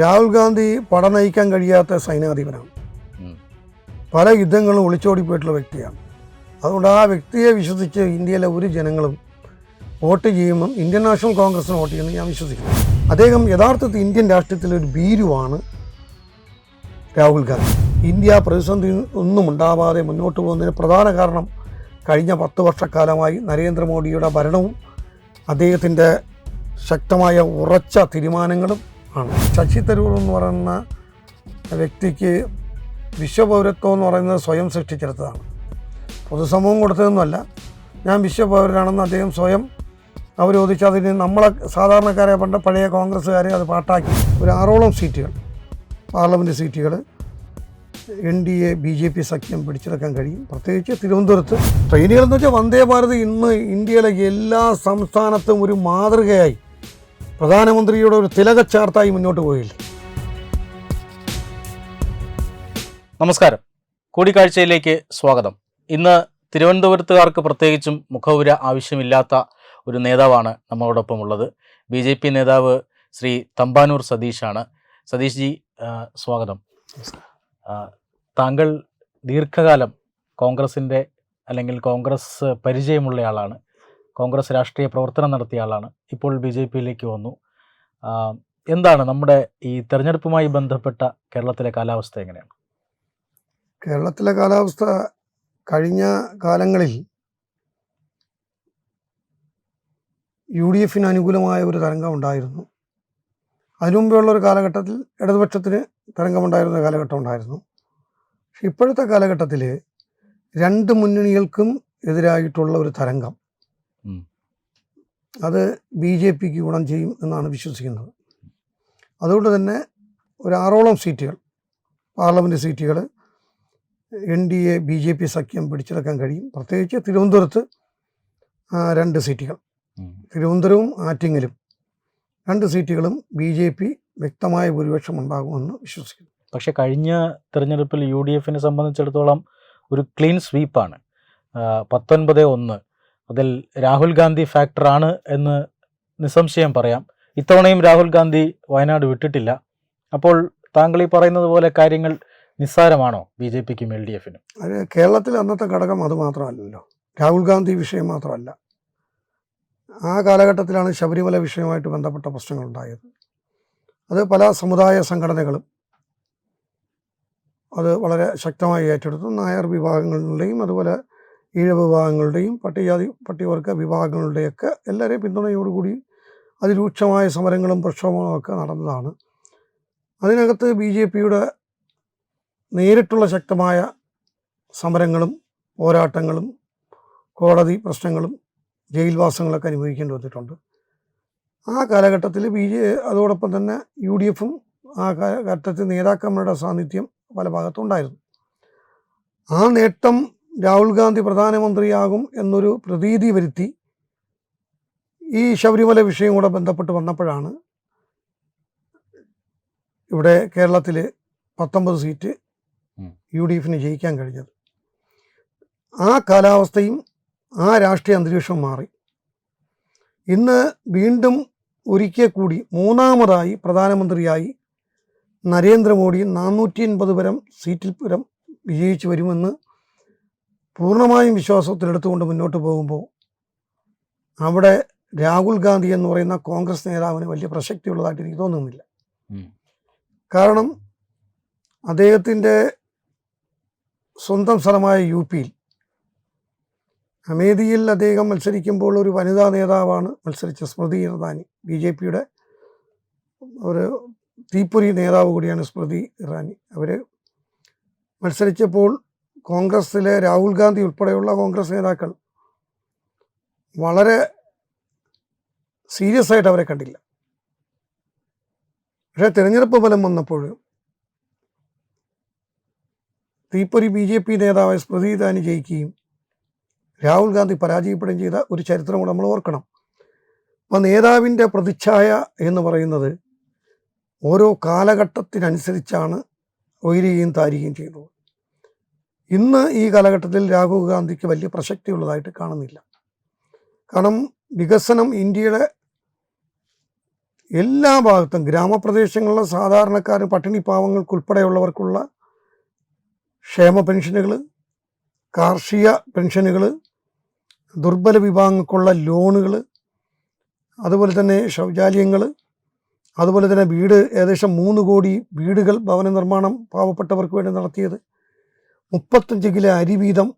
രാഹുൽ ഗാന്ധി പട നയിക്കാൻ കഴിയാത്ത സൈനാധിപനാണ്. പല യുദ്ധങ്ങളും ഒളിച്ചോടിപ്പോയിട്ടുള്ള വ്യക്തിയാണ്. അതുകൊണ്ട് ആ വ്യക്തിയെ വിശ്വസിച്ച് ഇന്ത്യയിലെ ഒരു ജനങ്ങളും വോട്ട് ചെയ്യുമ്പം ഇന്ത്യൻ നാഷണൽ കോൺഗ്രസിന് വോട്ട് ചെയ്യുമെന്ന് ഞാൻ വിശ്വസിക്കുന്നു. അദ്ദേഹം യഥാർത്ഥത്തിൽ ഇന്ത്യൻ രാഷ്ട്രീയത്തിലെ ഒരു ഭീരുവാണ് രാഹുൽ ഗാന്ധി. ഇന്ത്യ പ്രതിസന്ധി ഒന്നും ഉണ്ടാവാതെ മുന്നോട്ട് പോകുന്നതിന് പ്രധാന കാരണം കഴിഞ്ഞ പത്ത് വർഷക്കാലമായി നരേന്ദ്രമോദിയുടെ ഭരണവും അദ്ദേഹത്തിന്റെ ശക്തമായ ഉറച്ച തീരുമാനങ്ങളും ശശി തരൂർ എന്ന് പറയുന്ന വ്യക്തിക്ക് വിശ്വപൗരത്വം എന്ന് പറയുന്നത് സ്വയം സൃഷ്ടിച്ചെടുത്തതാണ്. പൊതുസമൂഹം കൊടുത്തതൊന്നുമല്ല. ഞാൻ വിശ്വപൗരനാണെന്ന് അദ്ദേഹം സ്വയം അവരോധിച്ച് അതിന് നമ്മളെ സാധാരണക്കാരെ പണ്ട് പഴയ കോൺഗ്രസ്സുകാരെ അത് പാട്ടാക്കി. ഒരു ആറോളം സീറ്റുകൾ പാർലമെന്റ് സീറ്റുകൾ N D A B J P സഖ്യം പിടിച്ചെടുക്കാൻ കഴിയും. പ്രത്യേകിച്ച് തിരുവനന്തപുരത്ത് ട്രെയിനുകൾ എന്ന് വെച്ചാൽ വന്ദേ ഭാരത് ഇന്ന് ഇന്ത്യയിലെ എല്ലാ സംസ്ഥാനത്തും ഒരു മാതൃകയായി പ്രധാനമന്ത്രിയുടെ ഒരു തിലകച്ചാർത്തായി മുന്നോട്ട് പോയില്ലേ നമസ്കാരം. കൂടിക്കാഴ്ചയിലേക്ക് സ്വാഗതം. ഇന്ന് തിരുവനന്തപുരത്തുകാർക്ക് പ്രത്യേകിച്ചും മുഖവുര ആവശ്യമില്ലാത്ത ഒരു നേതാവാണ് നമ്മളോടൊപ്പം ഉള്ളത്. ബി ജെ പി നേതാവ് ശ്രീ തമ്പാനൂർ സതീഷാണ്. സതീഷ് ജി സ്വാഗതം. താങ്കൾ ദീർഘകാലം കോൺഗ്രസിന്റെ അല്ലെങ്കിൽ കോൺഗ്രസ് പരിചയമുള്ള ആളാണ്. കോൺഗ്രസ് രാഷ്ട്രീയ പ്രവർത്തനം നടത്തിയ ആളാണ്. ഇപ്പോൾ ബി ജെ പിയിലേക്ക് വന്നു. എന്താണ് നമ്മുടെ ഈ തെരഞ്ഞെടുപ്പുമായി ബന്ധപ്പെട്ട കേരളത്തിലെ കാലാവസ്ഥ എങ്ങനെയാണ്? കേരളത്തിലെ കാലാവസ്ഥ കഴിഞ്ഞ കാലങ്ങളിൽ യു ഡി എഫിന് അനുകൂലമായ ഒരു തരംഗം ഉണ്ടായിരുന്നു. അതിനുമുമ്പെയുള്ള ഒരു കാലഘട്ടത്തിൽ ഇടതുപക്ഷത്തിന് തരംഗമുണ്ടായിരുന്ന കാലഘട്ടം ഉണ്ടായിരുന്നു. പക്ഷെ ഇപ്പോഴത്തെ കാലഘട്ടത്തിൽ രണ്ട് മുന്നണികൾക്കും എതിരായിട്ടുള്ള ഒരു തരംഗം. അത് ബി ജെ പിക്ക് ഗുണം ചെയ്യും എന്നാണ് വിശ്വസിക്കുന്നത്. അതുകൊണ്ട് തന്നെ ഒരു ആറോളം സീറ്റുകൾ പാർലമെന്റ് സീറ്റുകൾ N D A B J P സഖ്യം പിടിച്ചെടുക്കാൻ കഴിയും. പ്രത്യേകിച്ച് തിരുവനന്തപുരത്ത് രണ്ട് സീറ്റുകൾ. തിരുവനന്തപുരവും ആറ്റിങ്ങലും രണ്ട് സീറ്റുകളും ബി ജെ പി വ്യക്തമായ ഭൂരിപക്ഷം ഉണ്ടാകുമെന്ന് വിശ്വസിക്കുന്നു. പക്ഷേ കഴിഞ്ഞ തിരഞ്ഞെടുപ്പിൽ യു ഡി എഫിനെ സംബന്ധിച്ചിടത്തോളം ഒരു ക്ലീൻ സ്വീപ്പാണ്. പത്തൊൻപത് ഒന്ന് അതിൽ രാഹുൽ ഗാന്ധി ഫാക്ടറാണ് എന്ന് നിസ്സംശയം പറയാം. ഇത്തവണയും രാഹുൽ ഗാന്ധി വയനാട് വിട്ടിട്ടില്ല. അപ്പോൾ താങ്കൾ ഈ പറയുന്നത് പോലെ കാര്യങ്ങൾ നിസ്സാരമാണോ ബി ജെ പിക്കും എൽ ഡി എഫിനും? അത് കേരളത്തിൽ അന്നത്തെ ഘടകം അത് മാത്രമല്ലല്ലോ. രാഹുൽ ഗാന്ധി വിഷയം മാത്രമല്ല. ആ കാലഘട്ടത്തിലാണ് ശബരിമല വിഷയവുമായിട്ട് ബന്ധപ്പെട്ട പ്രശ്നങ്ങൾ ഉണ്ടായത് അത് പല സമുദായ സംഘടനകളും അത് വളരെ ശക്തമായി ഏറ്റെടുത്തു. നായർ വിഭാഗങ്ങളുടെയും അതുപോലെ ഈഴ വിഭാഗങ്ങളുടെയും പട്ടികജാതി പട്ടികവർഗ വിഭാഗങ്ങളുടെയൊക്കെ എല്ലാവരെയും പിന്തുണയോടുകൂടി അതിരൂക്ഷമായ സമരങ്ങളും പ്രക്ഷോഭങ്ങളും ഒക്കെ നടന്നതാണ്. അതിനകത്ത് ബി ജെ പിയുടെ നേരിട്ടുള്ള ശക്തമായ സമരങ്ങളും പോരാട്ടങ്ങളും കോടതി പ്രശ്നങ്ങളും ജയിൽവാസങ്ങളൊക്കെ അനുഭവിക്കേണ്ടി വന്നിട്ടുണ്ട്. ആ കാലഘട്ടത്തിൽ ബി ജെ അതോടൊപ്പം തന്നെ യു ഡി എഫും ആ കാലഘട്ടത്തിൽ നേതാക്കന്മാരുടെ സാന്നിധ്യം പല ഭാഗത്തും ഉണ്ടായിരുന്നു. ആ നേട്ടം രാഹുൽ ഗാന്ധി പ്രധാനമന്ത്രിയാകും എന്നൊരു പ്രതീതി വരുത്തി ഈ ശബരിമല വിഷയം കൂടെ ബന്ധപ്പെട്ട് വന്നപ്പോഴാണ് ഇവിടെ കേരളത്തിൽ പത്തൊമ്പത് സീറ്റ്. യു ഡി എഫിന് ജയിക്കാൻ കഴിഞ്ഞത് ആ കാലാവസ്ഥയും ആ രാഷ്ട്രീയ അന്തരീക്ഷവും മാറി ഇന്ന് വീണ്ടും ഒരിക്കൽ കൂടി മൂന്നാമതായി പ്രധാനമന്ത്രിയായി നരേന്ദ്രമോദി നാനൂറ്റി എൺപത് പരം സീറ്റിൽ പരം വിജയിച്ചു വരുമെന്ന് പൂർണമായും വിശ്വാസത്തിലെടുത്തുകൊണ്ട് മുന്നോട്ട് പോകുമ്പോൾ അവിടെ രാഹുൽ ഗാന്ധി എന്ന് പറയുന്ന കോൺഗ്രസ് നേതാവിന് വലിയ പ്രസക്തിയുള്ളതായിട്ട് എനിക്ക് തോന്നുന്നില്ല. കാരണം അദ്ദേഹത്തിന്റെ സ്വന്തം സ്ഥലമായ യു പിയിൽ അമേധിയിൽ അദ്ദേഹം മത്സരിക്കുമ്പോൾ ഒരു വനിതാ നേതാവാണ് മത്സരിച്ച സ്മൃതി ഇറാനി. ബി ജെ പിയുടെ ഒരു തീപ്പൊരി നേതാവ് കൂടിയാണ് സ്മൃതി ഇറാനി. അവർ മത്സരിച്ചപ്പോൾ കോൺഗ്രസ്സിലെ രാഹുൽ ഗാന്ധി ഉൾപ്പെടെയുള്ള കോൺഗ്രസ് നേതാക്കൾ വളരെ സീരിയസ് ആയിട്ട് അവരെ കണ്ടില്ല. പക്ഷേ തിരഞ്ഞെടുപ്പ് ഫലം വന്നപ്പോൾ തീപ്പൊരി ബി ജെ പി നേതാവായ സ്മൃതി ഇറാനി ജയിക്കുകയും രാഹുൽ ഗാന്ധി പരാജയപ്പെടുകയും ചെയ്ത ഒരു ചരിത്രം കൂടെ നമ്മൾ ഓർക്കണം. അപ്പോൾ നേതാവിന്റെ പ്രതിച്ഛായ എന്ന് പറയുന്നത് ഓരോ കാലഘട്ടത്തിനനുസരിച്ചാണ് ഉയരുകയും താരുകയും ചെയ്യുന്നത്. ഇന്ന് ഈ കാലഘട്ടത്തിൽ രാഹുൽ ഗാന്ധിക്ക് വലിയ പ്രസക്തിയുള്ളതായിട്ട് കാണുന്നില്ല. കാരണം വികസനം ഇന്ത്യയുടെ എല്ലാ ഭാഗത്തും ഗ്രാമപ്രദേശങ്ങളിലെ സാധാരണക്കാരും പട്ടിണി പാവങ്ങൾക്കുൾപ്പെടെയുള്ളവർക്കുള്ള ക്ഷേമ പെൻഷനുകൾ കാർഷിക പെൻഷനുകൾ ദുർബല വിഭാഗങ്ങൾക്കുള്ള ലോണുകൾ അതുപോലെ തന്നെ ശൗചാലയങ്ങൾ അതുപോലെ തന്നെ വീട് ഏകദേശം മൂന്ന് കോടി വീടുകൾ ഭവന നിർമ്മാണം പാവപ്പെട്ടവർക്ക് വേണ്ടി നടത്തിയത് മുപ്പത്തഞ്ച് കിലോ അരി വീതം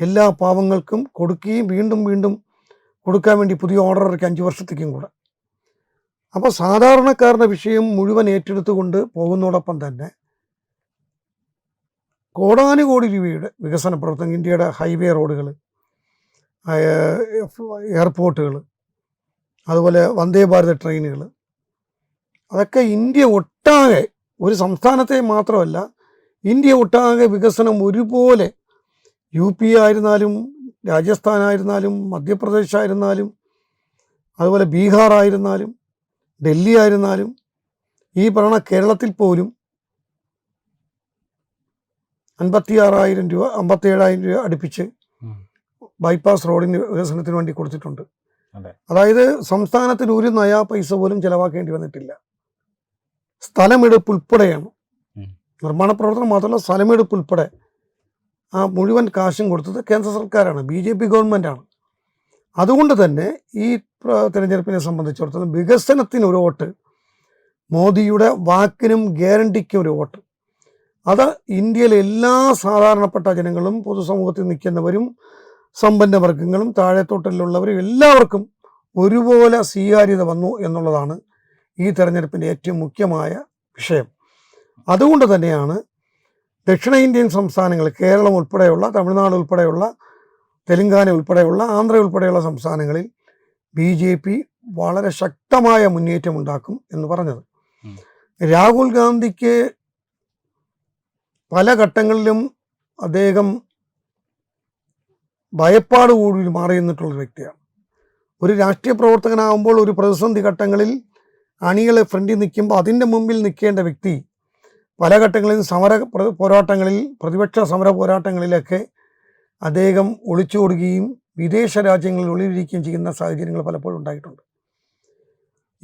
എല്ലാ പാവങ്ങൾക്കും കൊടുക്കുകയും വീണ്ടും വീണ്ടും കൊടുക്കാൻ വേണ്ടി പുതിയ ഓർഡർ ഇറക്കി അഞ്ച് വർഷത്തേക്കും കൂടെ. അപ്പോൾ സാധാരണക്കാരുടെ വിഷയം മുഴുവൻ ഏറ്റെടുത്തുകൊണ്ട് പോകുന്നതോടൊപ്പം തന്നെ കോടാനുകോടി രൂപയുടെ വികസന പ്രവർത്തനം ഇന്ത്യയുടെ ഹൈവേ റോഡുകൾ എയർപോർട്ടുകൾ അതുപോലെ വന്ദേ ഭാരത് ട്രെയിനുകൾ അതൊക്കെ ഇന്ത്യ ഒട്ടാകെ ഒരു സംസ്ഥാനത്തെ മാത്രമല്ല ഇന്ത്യ ഒട്ടാകെ വികസനം ഒരുപോലെ യു പി ആയിരുന്നാലും രാജസ്ഥാൻ ആയിരുന്നാലും മധ്യപ്രദേശ് ആയിരുന്നാലും അതുപോലെ ബീഹാർ ആയിരുന്നാലും ഡൽഹി ആയിരുന്നാലും ഈ പറയണ കേരളത്തിൽ പോലും അൻപത്തിയാറായിരം രൂപ അമ്പത്തേഴായിരം രൂപ അടുപ്പിച്ച്. ബൈപ്പാസ് റോഡിന് വികസനത്തിന് വേണ്ടി കൊടുത്തിട്ടുണ്ട് അതായത് സംസ്ഥാനത്തിന് ഒരു നയാ പൈസ പോലും ചെലവാക്കേണ്ടി വന്നിട്ടില്ല സ്ഥലമെടുപ്പ് ഉൾപ്പെടെയാണ്. നിർമ്മാണ പ്രവർത്തനം മാത്രമല്ല സ്ഥലമെടുപ്പ് ഉൾപ്പെടെ ആ മുഴുവൻ കാശും കൊടുത്തത് കേന്ദ്ര സർക്കാരാണ് ബി ജെ പി ഗവൺമെന്റാണ് അതുകൊണ്ട് തന്നെ ഈ തിരഞ്ഞെടുപ്പിനെ സംബന്ധിച്ചിടത്തോളം വികസനത്തിന് ഒരു വോട്ട് മോദിയുടെ വാക്കിനും ഗ്യാരണ്ടിക്കും ഒരു വോട്ട്. അത് ഇന്ത്യയിലെ എല്ലാ സാധാരണപ്പെട്ട ജനങ്ങളും പൊതുസമൂഹത്തിൽ നിൽക്കുന്നവരും സമ്പന്ന വർഗങ്ങളും താഴെത്തോട്ടലിലുള്ളവരും എല്ലാവർക്കും ഒരുപോലെ സ്വീകാര്യത വന്നു എന്നുള്ളതാണ് ഈ തെരഞ്ഞെടുപ്പിന്റെ ഏറ്റവും മുഖ്യമായ വിഷയം. അതുകൊണ്ട് തന്നെയാണ് ദക്ഷിണേന്ത്യൻ സംസ്ഥാനങ്ങൾ കേരളം ഉൾപ്പെടെയുള്ള തമിഴ്നാട് ഉൾപ്പെടെയുള്ള തെലുങ്കാന ഉൾപ്പെടെയുള്ള ആന്ധ്ര ഉൾപ്പെടെയുള്ള സംസ്ഥാനങ്ങളിൽ ബി ജെ പി വളരെ ശക്തമായ മുന്നേറ്റം ഉണ്ടാക്കും എന്ന് പറഞ്ഞത്. രാഹുൽ ഗാന്ധിക്ക് പല ഘട്ടങ്ങളിലും അദ്ദേഹം ഭയപ്പാട് കൂടി മാറി നിന്നിട്ടുള്ള വ്യക്തിയാണ് ഒരു രാഷ്ട്രീയ പ്രവർത്തകനാകുമ്പോൾ ഒരു പ്രതിസന്ധി ഘട്ടങ്ങളിൽ അണികളെ ഫ്രണ്ടിൽ നിൽക്കുമ്പോൾ അതിന്റെ മുമ്പിൽ നിൽക്കേണ്ട വ്യക്തി പല ഘട്ടങ്ങളിൽ സമര പോരാട്ടങ്ങളിൽ പ്രതിപക്ഷ സമര പോരാട്ടങ്ങളിലൊക്കെ അദ്ദേഹം ഒളിച്ചോടുകയും വിദേശ രാജ്യങ്ങളിൽ ഒളിവിരിക്കുകയും ചെയ്യുന്ന സാഹചര്യങ്ങൾ പലപ്പോഴും ഉണ്ടായിട്ടുണ്ട്.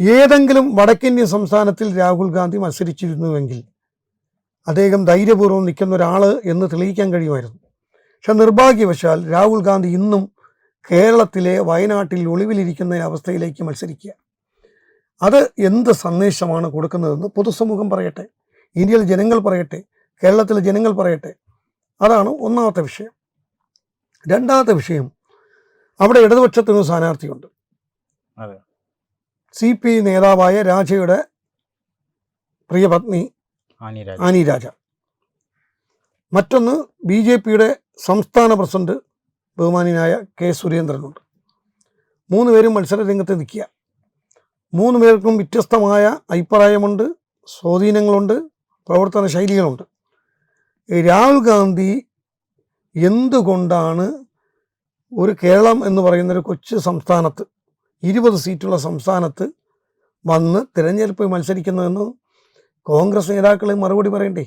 ഏതെങ്കിലും വടക്കിന്ത്യൻ സംസ്ഥാനത്തിൽ രാഹുൽ ഗാന്ധി മത്സരിച്ചിരുന്നുവെങ്കിൽ അദ്ദേഹം ധൈര്യപൂർവം നിൽക്കുന്ന ഒരാൾ എന്ന് തെളിയിക്കാൻ കഴിയുമായിരുന്നു. പക്ഷെ നിർഭാഗ്യവശാൽ രാഹുൽ ഗാന്ധി ഇന്നും കേരളത്തിലെ വയനാട്ടിൽ ഒളിവിലിരിക്കുന്ന അവസ്ഥയിലേക്ക് മത്സരിക്കുക. അത് എന്ത് സന്ദേശമാണ് കൊടുക്കുന്നതെന്ന് പൊതുസമൂഹം പറയട്ടെ. ഇന്ത്യയിലെ ജനങ്ങൾ പറയട്ടെ കേരളത്തിലെ ജനങ്ങൾ പറയട്ടെ. അതാണ് ഒന്നാമത്തെ വിഷയം. രണ്ടാമത്തെ വിഷയം അവിടെ ഇടതുപക്ഷത്തിന് സ്ഥാനാർത്ഥിയുണ്ട്. സി പി ഐ നേതാവായ രാജയുടെ പ്രിയപത്നി ആനി രാജ. ആനി രാജ. മറ്റൊന്ന് ബി ജെ പിയുടെ സംസ്ഥാന പ്രസിഡന്റ് ബഹുമാനിയായ കെ സുരേന്ദ്രനുണ്ട്. മൂന്ന് പേരും മത്സര രംഗത്ത് നിൽക്കുക. മൂന്ന് പേർക്കും വ്യത്യസ്തമായ അഭിപ്രായമുണ്ട് സ്വാധീനങ്ങളുണ്ട്. പ്രവർത്തന ശൈലികളുണ്ട്. രാഹുൽ ഗാന്ധി എന്തുകൊണ്ടാണ് ഒരു കേരളം എന്ന് പറയുന്ന ഒരു കൊച്ചു സംസ്ഥാനത്ത് ഇരുപത് സീറ്റുള്ള സംസ്ഥാനത്ത് വന്ന് തിരഞ്ഞെടുപ്പ് മത്സരിക്കുന്നതെന്ന് കോൺഗ്രസ് നേതാക്കളെ മറുപടി പറയണ്ടേ?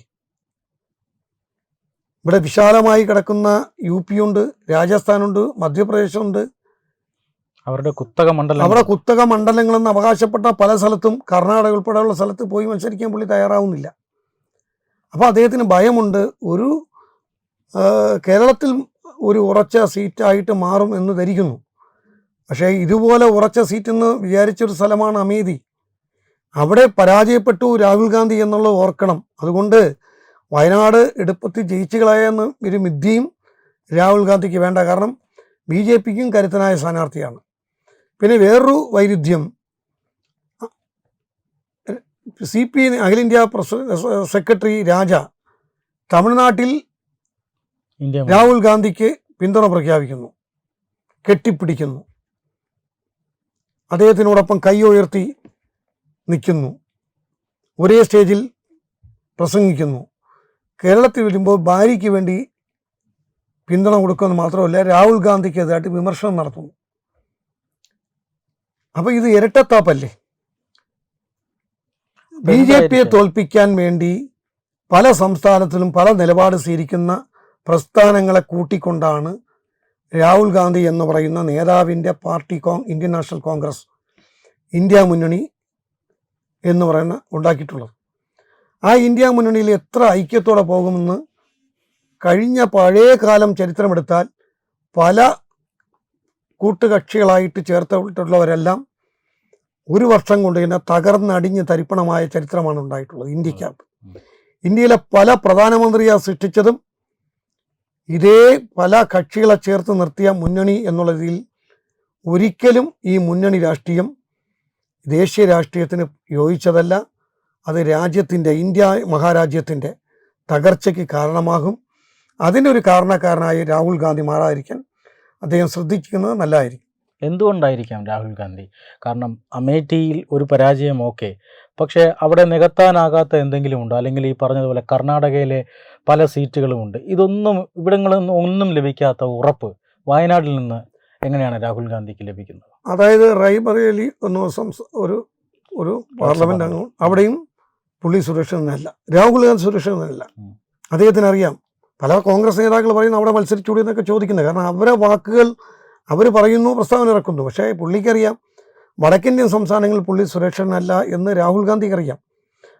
ഇവിടെ വിശാലമായി കിടക്കുന്ന യു പി ഉണ്ട് രാജസ്ഥാനുണ്ട് മധ്യപ്രദേശുണ്ട്. അവരുടെ കുത്തക മണ്ഡലം അവരുടെ കുത്തക മണ്ഡലങ്ങളെന്ന് അവകാശപ്പെട്ട പല സ്ഥലത്തും കർണാടക ഉൾപ്പെടെയുള്ള സ്ഥലത്ത് പോയി മത്സരിക്കാൻ പുള്ളി തയ്യാറാവുന്നില്ല. അപ്പോൾ അദ്ദേഹത്തിന് ഭയമുണ്ട്. ഒരു കേരളത്തിൽ ഒരു ഉറച്ച സീറ്റായിട്ട് മാറും എന്ന് ധരിക്കുന്നു. പക്ഷേ ഇതുപോലെ ഉറച്ച സീറ്റെന്ന് വിചാരിച്ചൊരു സ്ഥലമാണ് അമേധി അവിടെ പരാജയപ്പെട്ടു രാഹുൽ ഗാന്ധി എന്നുള്ളത് ഓർക്കണം. അതുകൊണ്ട് വയനാട് എടുപ്പത്തിൽ ജയിച്ചു കളയെന്ന് ഒരു മിഥ്യയും രാഹുൽ ഗാന്ധിക്ക് വേണ്ട. കാരണം ബി ജെ പിക്കും കരുത്തനായ സ്ഥാനാർത്ഥിയാണ്. പിന്നെ വേറൊരു വൈരുദ്ധ്യം. സി പി അഖിലേന്ത്യാ പ്രസ സെക്രട്ടറി രാജ തമിഴ്നാട്ടിൽ രാഹുൽ ഗാന്ധിക്ക് പിന്തുണ പ്രഖ്യാപിക്കുന്നു. കെട്ടിപ്പിടിക്കുന്നു. അദ്ദേഹത്തിനോടൊപ്പം കൈ ഉയർത്തി നിൽക്കുന്നു. ഒരേ സ്റ്റേജിൽ പ്രസംഗിക്കുന്നു. കേരളത്തിൽ വരുമ്പോൾ ഭാര്യയ്ക്ക് വേണ്ടി പിന്തുണ കൊടുക്കുമെന്ന് മാത്രമല്ല രാഹുൽ ഗാന്ധിക്കെതിരായിട്ട് വിമർശനം നടത്തുന്നു. അപ്പോൾ ഇത് ഇരട്ടത്താപ്പല്ലേ? ബി ജെ പിയെ തോൽപ്പിക്കാൻ വേണ്ടി പല സംസ്ഥാനത്തിലും പല നിലപാട് സ്വീകരിക്കുന്ന പ്രസ്ഥാനങ്ങളെ കൂട്ടിക്കൊണ്ടാണ് രാഹുൽ ഗാന്ധി എന്ന് പറയുന്ന നേതാവിന്റെ പാർട്ടി കോ ഇന്ത്യൻ നാഷണൽ കോൺഗ്രസ് ഇന്ത്യ മുന്നണി എന്ന് പറയുന്ന ഉണ്ടാക്കിയിട്ടുള്ളത്. ആ ഇന്ത്യ മുന്നണിയിൽ എത്ര ഐക്യത്തോടെ പോകുമെന്ന് കഴിഞ്ഞ പഴയ കാലം ചരിത്രമെടുത്താൽ പല കൂട്ടുകക്ഷികളായിട്ട് ചേർത്തിട്ടുള്ളവരെല്ലാം ഒരു വർഷം കൊണ്ട് തന്നെ തകർന്നടിഞ്ഞ് തരിപ്പണമായ ചരിത്രമാണ് ഉണ്ടായിട്ടുള്ളത് ഇന്ത്യക്കകത്ത് ഇന്ത്യയിലെ പല പ്രധാനമന്ത്രിയെ സൃഷ്ടിച്ചതും ഇതേ പല കക്ഷികളെ ചേർത്ത് നിർത്തിയ മുന്നണി എന്നുള്ളതിൽ ഒരിക്കലും ഈ മുന്നണി രാഷ്ട്രീയം ദേശീയ രാഷ്ട്രീയത്തിന് യോജിച്ചതല്ല. അത് രാജ്യത്തിന്റെ ഇന്ത്യ മഹാരാജ്യത്തിന്റെ തകർച്ചയ്ക്ക് കാരണമാകും. അതിനൊരു കാരണക്കാരനായി രാഹുൽ ഗാന്ധി മാറാതിരിക്കാൻ അദ്ദേഹം ശ്രദ്ധിക്കുന്നത് നല്ലതായിരിക്കും. എന്തുകൊണ്ടായിരിക്കാം രാഹുൽ ഗാന്ധി? കാരണം അമേഠിയിൽ ഒരു പരാജയം ഓക്കെ. പക്ഷേ അവിടെ നികത്താനാകാത്ത എന്തെങ്കിലും ഉണ്ടോ? അല്ലെങ്കിൽ ഈ പറഞ്ഞതുപോലെ കർണാടകയിലെ പല സീറ്റുകളുമുണ്ട് ഇതൊന്നും ഇവിടങ്ങളൊന്നും ഒന്നും ലഭിക്കാത്ത ഉറപ്പ് വയനാട്ടിൽ നിന്ന് എങ്ങനെയാണ് രാഹുൽ ഗാന്ധിക്ക് ലഭിക്കുന്നത്? അതായത് റൈബറേലി ഒന്ന് സംസ- ഒരു ഒരു പാർലമെന്റ് അംഗം അവിടെയും പുള്ളി സുരക്ഷിതനല്ല രാഹുൽ ഗാന്ധി സുരക്ഷിതനല്ല. അദ്ദേഹത്തിന് അറിയാം പല കോൺഗ്രസ് നേതാക്കൾ പറയുന്നു അവിടെ മത്സരിച്ചുകൂടി എന്നൊക്കെ ചോദിക്കുന്നത്. കാരണം അവരെ വാക്കുകൾ അവർ പറയുന്നു പ്രസ്താവന ഇറക്കുന്നു. പക്ഷേ പുള്ളിക്കറിയാം വടക്കിന്ത്യൻ സംസ്ഥാനങ്ങളിൽ പുള്ളി സുരക്ഷനല്ല എന്ന് രാഹുൽ ഗാന്ധിക്ക് അറിയാം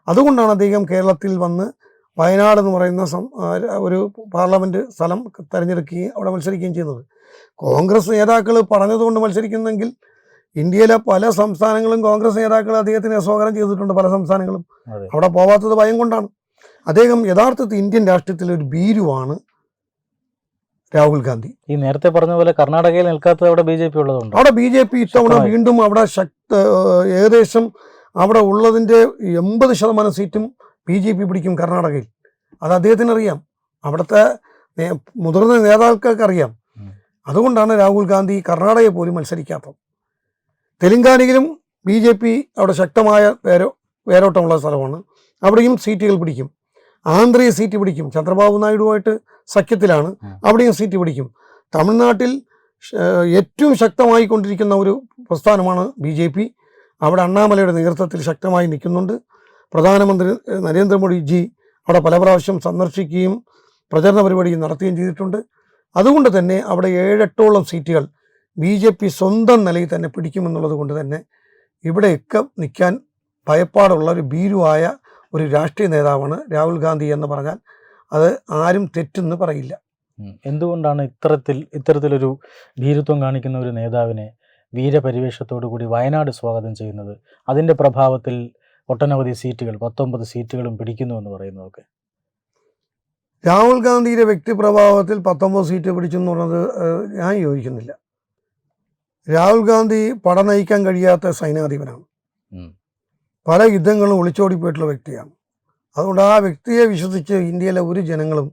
അതുകൊണ്ടാണ് അദ്ദേഹം കേരളത്തിൽ വന്ന് വയനാട് എന്ന് പറയുന്ന സം- ഒരു പാർലമെന്റ് സ്ഥലം തിരഞ്ഞെടുക്കുകയും അവിടെ മത്സരിക്കുകയും ചെയ്യുന്നത്. കോൺഗ്രസ് നേതാക്കൾ പറഞ്ഞതുകൊണ്ട് മത്സരിക്കുന്നെങ്കിൽ ഇന്ത്യയിലെ പല സംസ്ഥാനങ്ങളും കോൺഗ്രസ് നേതാക്കൾ അദ്ദേഹത്തിന് സ്വാഗതം ചെയ്തിട്ടുണ്ട് പല സംസ്ഥാനങ്ങളും. അവിടെ പോവാത്തത് ഭയം കൊണ്ടാണ്. അദ്ദേഹം യഥാർത്ഥത്തിൽ ഇന്ത്യൻ രാഷ്ട്രീയത്തിലെ ഒരു ഭീരുവാണ്. രാഹുൽ ഗാന്ധി. ഈ നേരത്തെ പറഞ്ഞ പോലെ കർണാടകയിൽ നിൽക്കാത്തത് അവിടെ ബി ജെ പി ഉള്ളതുകൊണ്ട്? അവിടെ ബി ജെ പി ഇത്തവണ വീണ്ടും അവിടെ ശക്ത ഏകദേശം അവിടെ ഉള്ളതിന്റെ എൺപത് ശതമാനം സീറ്റും ബി ജെ പി പിടിക്കും കർണാടകയിൽ. അത് അദ്ദേഹത്തിന് അറിയാം അവിടുത്തെ മുതിർന്ന നേതാക്കൾക്ക് അറിയാം അതുകൊണ്ടാണ് രാഹുൽ ഗാന്ധി കർണാടകയെ പോലും മത്സരിക്കാത്തത്. തെലങ്കാനയിലും ബി ജെ പി അവിടെ ശക്തമായ വേരോ വേരോട്ടമുള്ള സ്ഥലമാണ്. അവിടെയും സീറ്റുകൾ പിടിക്കും. ആന്ധ്രയെ സീറ്റ് പിടിക്കും. ചന്ദ്രബാബു നായിഡുവായിട്ട് സഖ്യത്തിലാണ്. അവിടെയും സീറ്റ് പിടിക്കും. തമിഴ്നാട്ടിൽ ഏറ്റവും ശക്തമായി കൊണ്ടിരിക്കുന്ന ഒരു പ്രസ്ഥാനമാണ് ബി ജെ പി. അവിടെ അണ്ണാമലയുടെ നേതൃത്വത്തിൽ ശക്തമായി നിൽക്കുന്നുണ്ട്. പ്രധാനമന്ത്രി ഏഹ്, നരേന്ദ്രമോദി ജി അവിടെ പല പ്രാവശ്യം സന്ദർശിക്കുകയും പ്രചരണ പരിപാടിയും നടത്തുകയും ചെയ്തിട്ടുണ്ട്. അതുകൊണ്ട് തന്നെ അവിടെ ഏഴെട്ടോളം സീറ്റുകൾ ബി ജെ പി സ്വന്തം നിലയിൽ തന്നെ പിടിക്കുമെന്നുള്ളത് കൊണ്ട് തന്നെ ഇവിടെയൊക്കെ നിൽക്കാൻ ഭയപ്പാടുള്ള ഒരു ഭീരുവായ ഒരു രാഷ്ട്രീയ നേതാവാണ് രാഹുൽ ഗാന്ധി എന്ന് പറഞ്ഞാൽ അത് ആരും തെറ്റെന്ന് പറയില്ല. എന്തുകൊണ്ടാണ് ഇത്തരത്തിൽ ഇത്തരത്തിലൊരു ഭീരുത്വം കാണിക്കുന്ന ഒരു നേതാവിനെ വീരപരിവേഷത്തോടു കൂടി വയനാട് സ്വാഗതം ചെയ്യുന്നത്? അതിന്റെ പ്രഭാവത്തിൽ ഒട്ടനവധി സീറ്റുകൾ പത്തൊമ്പത് സീറ്റുകളും പിടിക്കുന്നു എന്ന് പറയുന്നതൊക്കെ. രാഹുൽ ഗാന്ധിയുടെ വ്യക്തിപ്രഭാവത്തിൽ പത്തൊമ്പത് സീറ്റ് പിടിച്ചു എന്ന് പറഞ്ഞത് ഞാൻ യോജിക്കുന്നില്ല. രാഹുൽ ഗാന്ധി പട നയിക്കാൻ കഴിയാത്ത സൈനാധിപനാണ്. പല യുദ്ധങ്ങളും ഒളിച്ചോടിപ്പോയിട്ടുള്ള വ്യക്തിയാണ്. അതുകൊണ്ട് ആ വ്യക്തിയെ വിശ്വസിച്ച് ഇന്ത്യയിലെ ഒരു ജനങ്ങളും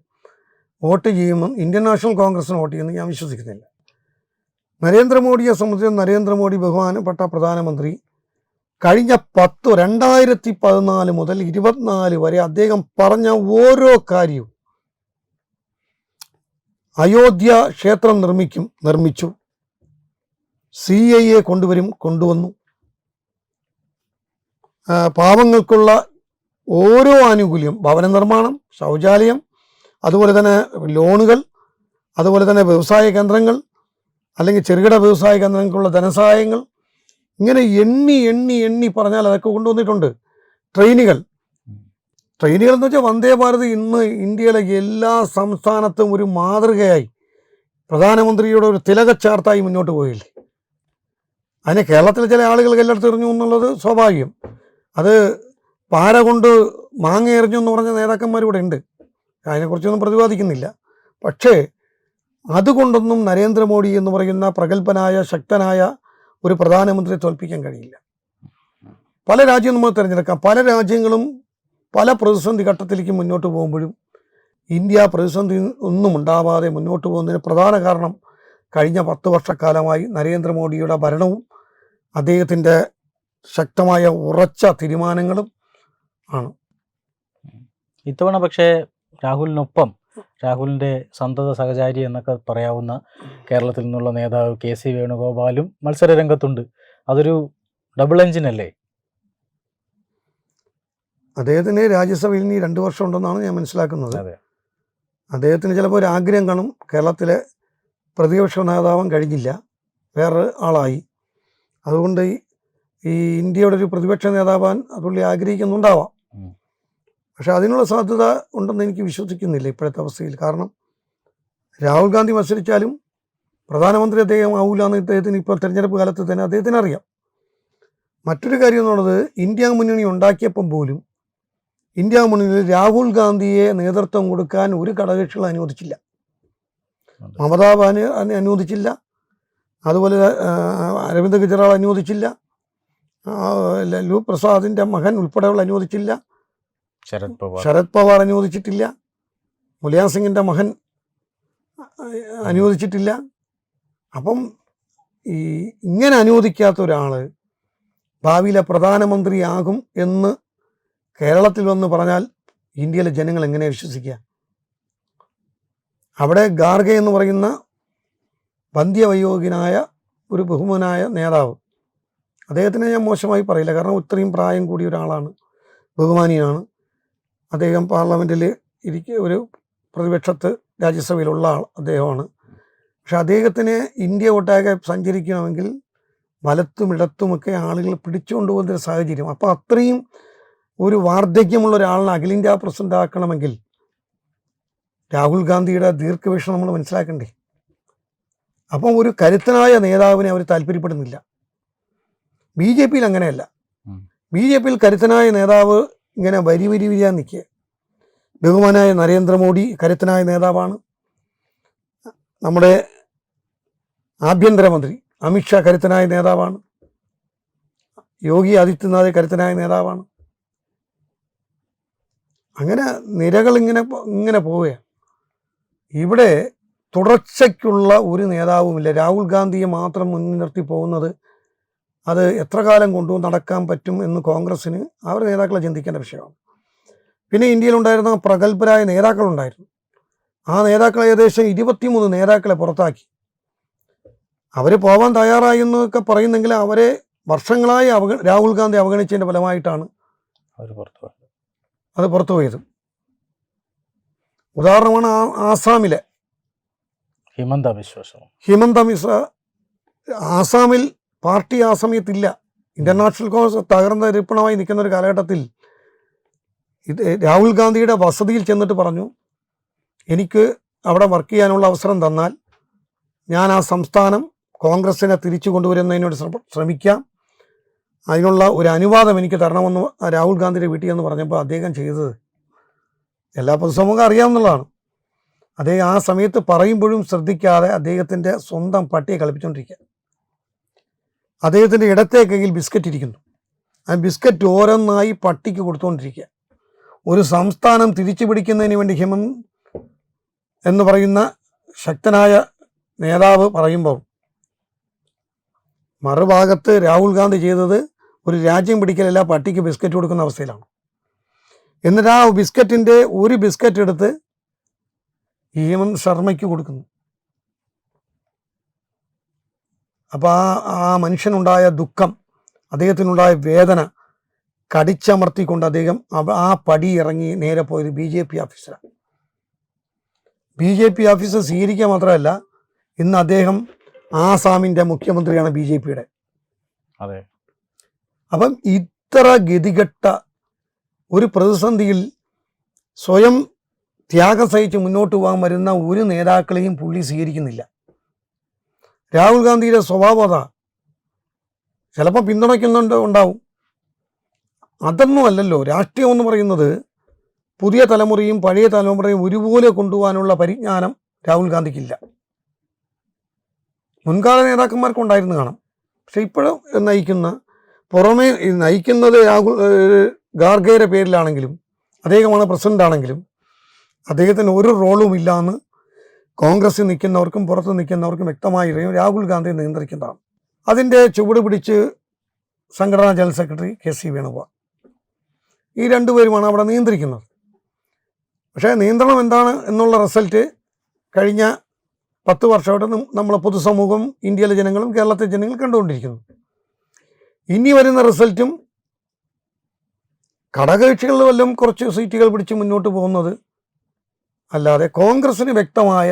വോട്ട് ചെയ്യുമ്പം ഇന്ത്യൻ നാഷണൽ കോൺഗ്രസ്സിന് വോട്ട് ചെയ്യുമെന്ന് ഞാൻ വിശ്വസിക്കുന്നില്ല. നരേന്ദ്രമോദിയെ സംബന്ധിച്ച് നരേന്ദ്രമോദി ബഹുമാനപ്പെട്ട പ്രധാനമന്ത്രി കഴിഞ്ഞ പത്ത് രണ്ടായിരത്തി പതിനാല് മുതൽ ഇരുപത്തിനാല് വരെ അദ്ദേഹം പറഞ്ഞ ഓരോ കാര്യവും അയോധ്യ ക്ഷേത്രം നിർമ്മിക്കും നിർമ്മിച്ചു. സി ഐ എ കൊണ്ടുവരും കൊണ്ടുവന്നു. പാവങ്ങൾക്കുള്ള ഓരോ ആനുകൂല്യം ഭവന നിർമ്മാണം ശൗചാലയം അതുപോലെ തന്നെ ലോണുകൾ അതുപോലെ തന്നെ വ്യവസായ കേന്ദ്രങ്ങൾ അല്ലെങ്കിൽ ചെറുകിട വ്യവസായ കേന്ദ്രങ്ങൾക്കുള്ള ധനസഹായങ്ങൾ ഇങ്ങനെ എണ്ണി എണ്ണി എണ്ണി പറഞ്ഞാൽ അതൊക്കെ കൊണ്ടുവന്നിട്ടുണ്ട്. ട്രെയിനുകൾ. ട്രെയിനുകൾ എന്ന് വെച്ചാൽ വന്ദേ ഭാരത് ഇന്ന് ഇന്ത്യയിലെ എല്ലാ സംസ്ഥാനത്തും ഒരു മാതൃകയായി. പ്രധാനമന്ത്രിയുടെ ഒരു തിലകച്ചാർത്തായി മുന്നോട്ട് പോയില്ലേ? അതിന് കേരളത്തിലെ ചില ആളുകൾ എല്ലായിടത്തും എറിഞ്ഞു എന്നുള്ളത് സ്വാഭാവികം. അത് പാര കൊണ്ട് മാങ്ങ എറിഞ്ഞു എന്ന് പറഞ്ഞ നേതാക്കന്മാർ ഇവിടെ ഉണ്ട്. അതിനെക്കുറിച്ചൊന്നും പ്രതിപാദിക്കുന്നില്ല. പക്ഷേ അതുകൊണ്ടൊന്നും നരേന്ദ്രമോദി എന്ന് പറയുന്ന പ്രഗത്ഭനായ ശക്തനായ ഒരു പ്രധാനമന്ത്രിയെ തോൽപ്പിക്കാൻ കഴിയില്ല. പല രാജ്യവും നമ്മൾ തിരഞ്ഞെടുക്കാം. പല രാജ്യങ്ങളും പല പ്രതിസന്ധി ഘട്ടത്തിലേക്ക് മുന്നോട്ട് പോകുമ്പോഴും ഇന്ത്യ പ്രതിസന്ധി ഒന്നും ഉണ്ടാവാതെ മുന്നോട്ട് പോകുന്നതിന് പ്രധാന കാരണം കഴിഞ്ഞ പത്ത് വർഷക്കാലമായി നരേന്ദ്രമോദിയുടെ ഭരണവും അദ്ദേഹത്തിന്റെ ശക്തമായ ഉറച്ച തീരുമാനങ്ങളും ആണ്. ഇത്തവണ പക്ഷേ രാഹുലിനൊപ്പം രാഹുലിന്റെ സന്തത സഹചാരി എന്നൊക്കെ പറയാവുന്ന കേരളത്തിൽ നിന്നുള്ള നേതാവ് കെ സി വേണുഗോപാലും മത്സരരംഗത്തുണ്ട് അതൊരു ഡബിൾ എഞ്ചിൻ അല്ലേ? അദ്ദേഹത്തിന് രാജ്യസഭയിൽ ഇനി രണ്ട് വർഷം ഉണ്ടെന്നാണ് ഞാൻ മനസ്സിലാക്കുന്നത്. അദ്ദേഹത്തിന് ചിലപ്പോൾ ഒരു ആഗ്രഹം കാണും. കേരളത്തിലെ പ്രതിപക്ഷ നേതാവാൻ കഴിഞ്ഞില്ല. വേറെ ആളായി അതുകൊണ്ട് ഈ ഇന്ത്യയുടെ ഒരു പ്രതിപക്ഷ നേതാവാൻ പുള്ളി ആഗ്രഹിക്കുന്നുണ്ടാവാം. പക്ഷെ അതിനുള്ള സാധ്യത ഉണ്ടെന്ന് എനിക്ക് വിശ്വസിക്കുന്നില്ല ഇപ്പോഴത്തെ അവസ്ഥയിൽ. കാരണം രാഹുൽ ഗാന്ധി മത്സരിച്ചാലും പ്രധാനമന്ത്രി അദ്ദേഹം ആവില്ല എന്ന് ഇദ്ദേഹത്തിന് ഇപ്പോൾ തെരഞ്ഞെടുപ്പ് കാലത്ത് തന്നെ അദ്ദേഹത്തിന് അറിയാം. മറ്റൊരു കാര്യം എന്നുള്ളത് ഇന്ത്യ മുന്നണി ഉണ്ടാക്കിയപ്പം പോലും ഇന്ത്യ മുന്നണിയിൽ രാഹുൽ ഗാന്ധിയെ നേതൃത്വം കൊടുക്കാൻ ഒരു ഘടകകക്ഷികൾ അനുവദിച്ചില്ല. മമതാ ബാനർ അതിനെ അനുവദിച്ചില്ല. അതുപോലെ അരവിന്ദ് കെജ്രിവാൾ അനുവദിച്ചില്ല. ലല്ലു പ്രസാദിന്റെ മകൻ ഉൾപ്പെടെയുള്ള അനുവദിച്ചില്ല. ശരത് പവാർ. ശരത് പവാർ അനുവദിച്ചിട്ടില്ല. മുലയാം സിംഗിന്റെ മകൻ അനുവദിച്ചിട്ടില്ല. അപ്പം ഈ ഇങ്ങനെ അനുവദിക്കാത്ത ഒരാൾ ഭാവിയിലെ പ്രധാനമന്ത്രിയാകും എന്ന് കേരളത്തിൽ വന്ന് പറഞ്ഞാൽ ഇന്ത്യയിലെ ജനങ്ങൾ എങ്ങനെ വിശ്വസിക്കുക? അവിടെ ഗാർഗെ എന്ന് പറയുന്ന വന്ധ്യവയോഗ്യനായ ഒരു ബഹുമാനായ നേതാവ് അദ്ദേഹത്തിനെ ഞാൻ മോശമായി പറയില്ല. കാരണം ഇത്രയും പ്രായം കൂടിയ ഒരാളാണ്. ബഹുമാനിയാണ്. അദ്ദേഹം പാർലമെന്റിൽ ഇരിക്കുക ഒരു പ്രതിപക്ഷത്ത് രാജ്യസഭയിലുള്ള ആൾ അദ്ദേഹമാണ്. പക്ഷെ അദ്ദേഹത്തിന് ഇന്ത്യ ഒട്ടാകെ സഞ്ചരിക്കണമെങ്കിൽ വലത്തും ഇടത്തുമൊക്കെ ആളുകൾ പിടിച്ചുകൊണ്ട് പോകുന്ന ഒരു സാഹചര്യം. അപ്പോൾ അത്രയും ഒരു വാർദ്ധക്യമുള്ള ഒരാളിനെ അഖിലേന്ത്യാ പ്രസിഡന്റ് ആക്കണമെങ്കിൽ രാഹുൽ ഗാന്ധിയുടെ ദീർഘവീക്ഷണം നമ്മൾ മനസ്സിലാക്കണ്ടേ? അപ്പം ഒരു കരുത്തനായ നേതാവിനെ അവർ താല്പര്യപ്പെടുന്നില്ല. ബി ജെ പിയിൽ അങ്ങനെയല്ല. ബി ജെ പിയിൽ കരുത്തനായ നേതാവ് ഇങ്ങനെ വരി വരി വരിയാൻ നിൽക്കുക ബഹുമാനായ നരേന്ദ്രമോദി കരുത്തനായ നേതാവാണ്. നമ്മുടെ ആഭ്യന്തരമന്ത്രി അമിത്ഷാ കരുത്തനായ നേതാവാണ്. യോഗി ആദിത്യനാഥ് കരുത്തനായ നേതാവാണ്. അങ്ങനെ നിരകൾ ഇങ്ങനെ ഇങ്ങനെ പോവുകയാണ് ഇവിടെ തുടർച്ചയ്ക്കുള്ള ഒരു നേതാവുമില്ല. രാഹുൽ ഗാന്ധിയെ മാത്രം മുൻനിർത്തി പോകുന്നത് അത് എത്ര കാലം കൊണ്ടു നടക്കാൻ പറ്റും എന്ന് കോൺഗ്രസ്സിന് അവർ നേതാക്കളെ ചിന്തിക്കേണ്ട വിഷയമാണ്. പിന്നെ ഇന്ത്യയിലുണ്ടായിരുന്ന പ്രഗത്ഭരായ നേതാക്കളുണ്ടായിരുന്നു. ആ നേതാക്കളെ ഏകദേശം ഇരുപത്തിമൂന്ന് നേതാക്കളെ പുറത്താക്കി. അവർ പോവാൻ തയ്യാറായി എന്നൊക്കെ പറയുന്നെങ്കിൽ അവരെ വർഷങ്ങളായി അവഗ രാഹുൽ ഗാന്ധി അവഗണിച്ചതിന്റെ ഫലമായിട്ടാണ് അവർ പുറത്തു പോയത്. അത് പുറത്തുപോയത് ഉദാഹരണമാണ് ആസാമിലെ ഹിമന്ത വിശ്വാസം ഹിമന്ത മിശ്ര ആസാമിൽ പാർട്ടി ആ സമയത്തില്ല. ഇന്റർനാഷണൽ കോൺഗ്രസ് തകർന്ന ഇരിപ്പണമായി നിൽക്കുന്ന ഒരു കാലഘട്ടത്തിൽ ഇത് രാഹുൽ ഗാന്ധിയുടെ വസതിയിൽ ചെന്നിട്ട് പറഞ്ഞു എനിക്ക് അവിടെ വർക്ക് ചെയ്യാനുള്ള അവസരം തന്നാൽ ഞാൻ ആ സംസ്ഥാനം കോൺഗ്രസിനെ തിരിച്ചു കൊണ്ടുവരുന്നതിനോട് ശ്രമ- ശ്രമിക്കാം. അതിനുള്ള ഒരു അനുവാദം എനിക്ക് തരണമെന്ന് രാഹുൽ ഗാന്ധിയുടെ വീട്ടിൽ എന്ന് പറഞ്ഞപ്പോൾ അദ്ദേഹം ചെയ്തത് എല്ലാ പൊതുസമൂഹം അറിയാവുന്നതാണ്. അദ്ദേഹം ആ സമയത്ത് പറയുമ്പോഴും ശ്രദ്ധിക്കാതെ അദ്ദേഹത്തിന്റെ സ്വന്തം പട്ടിയെ കളിപ്പിച്ചുകൊണ്ടിരിക്കുക. അദ്ദേഹത്തിന്റെ ഇടത്തെ കയ്യിൽ ബിസ്ക്കറ്റ് ഇരിക്കുന്നു. ആ ബിസ്ക്കറ്റ് ഓരോന്നായി പട്ടിക്ക് കൊടുത്തുകൊണ്ടിരിക്കുക ഒരു സംസ്ഥാനം തിരിച്ചു പിടിക്കുന്നതിന് വേണ്ടി ഹിമം എന്ന് പറയുന്ന ശക്തനായ നേതാവ് പറയുമ്പോൾ മറുഭാഗത്ത് രാഹുൽ ഗാന്ധി ചെയ്തത് ഒരു രാജ്യം പിടിക്കലല്ല പട്ടിക്ക് ബിസ്ക്കറ്റ് കൊടുക്കുന്ന അവസ്ഥയിലാണ്. എന്നിട്ട് ആ ബിസ്ക്കറ്റിന്റെ ഒരു ബിസ്ക്കറ്റ് എടുത്ത് ഹേമന്ത് ശർമ്മയ്ക്ക് കൊടുക്കുന്നു. അപ്പോൾ ആ ആ മനുഷ്യനുണ്ടായ ദുഃഖം അദ്ദേഹത്തിനുണ്ടായ വേദന കടിച്ചമർത്തിക്കൊണ്ട് അദ്ദേഹം ആ പടി ഇറങ്ങി നേരെ പോയത് ബി ജെ പി ഓഫീസറാണ് ബി ജെ പി ഓഫീസർ സ്വീകരിക്കുക മാത്രമല്ല ഇന്ന് അദ്ദേഹം ആസാമിന്റെ മുഖ്യമന്ത്രിയാണ് ബി ജെ പിയുടെ. അതെ. അപ്പം ഇത്ര ഗതികെട്ട ഒരു പ്രതിസന്ധിയിൽ സ്വയം ത്യാഗം സഹിച്ച് മുന്നോട്ട് പോകാൻ വരുന്ന ഒരു നേതാക്കളെയും പുള്ളി സ്വീകരിക്കുന്നില്ല. രാഹുൽ ഗാന്ധിയുടെ സ്വഭാവം അതാ. ചിലപ്പോൾ പിന്തുണയ്ക്കുന്നുണ്ട് ഉണ്ടാവും. അതൊന്നും അല്ലല്ലോ. രാഷ്ട്രീയം എന്ന് പറയുന്നത് പുതിയ തലമുറയും പഴയ തലമുറയും ഒരുപോലെ കൊണ്ടുപോകാനുള്ള പരിജ്ഞാനം രാഹുൽ ഗാന്ധിക്കില്ല. മുൻകാല നേതാക്കന്മാർക്കുണ്ടായിരുന്നു കാണാം. പക്ഷെ ഇപ്പോഴും നയിക്കുന്ന പുറമേ നയിക്കുന്നത് രാഹുൽ ഗാർഗയുടെ പേരിലാണെങ്കിലും അദ്ദേഹമാണ് പ്രസിഡന്റ് ആണെങ്കിലും അദ്ദേഹത്തിന് ഒരു റോളും ഇല്ലാന്ന് കോൺഗ്രസ്സിൽ നിൽക്കുന്നവർക്കും പുറത്ത് നിൽക്കുന്നവർക്കും വ്യക്തമായി രാഹുൽ ഗാന്ധി നിയന്ത്രിക്കുന്നതാണ്. അതിന്റെ ചുവട് പിടിച്ച് സംഘടനാ general secretary K C Venugopal. ഈ രണ്ടുപേരുമാണ് അവിടെ നിയന്ത്രിക്കുന്നത്. പക്ഷേ നിയന്ത്രണം എന്താണ് എന്നുള്ള റിസൾട്ട് കഴിഞ്ഞ പത്ത് വർഷമായിട്ട് നമ്മളെ പൊതുസമൂഹം ഇന്ത്യയിലെ ജനങ്ങളും കേരളത്തിലെ ജനങ്ങളും കണ്ടുകൊണ്ടിരിക്കുന്നു. ഇനി വരുന്ന റിസൾട്ടും ഘടകകക്ഷികളിൽ വല്ലതും കുറച്ച് സീറ്റുകൾ പിടിച്ച് മുന്നോട്ട് പോകുന്നത് അല്ലാതെ കോൺഗ്രസ്സിന് വ്യക്തമായ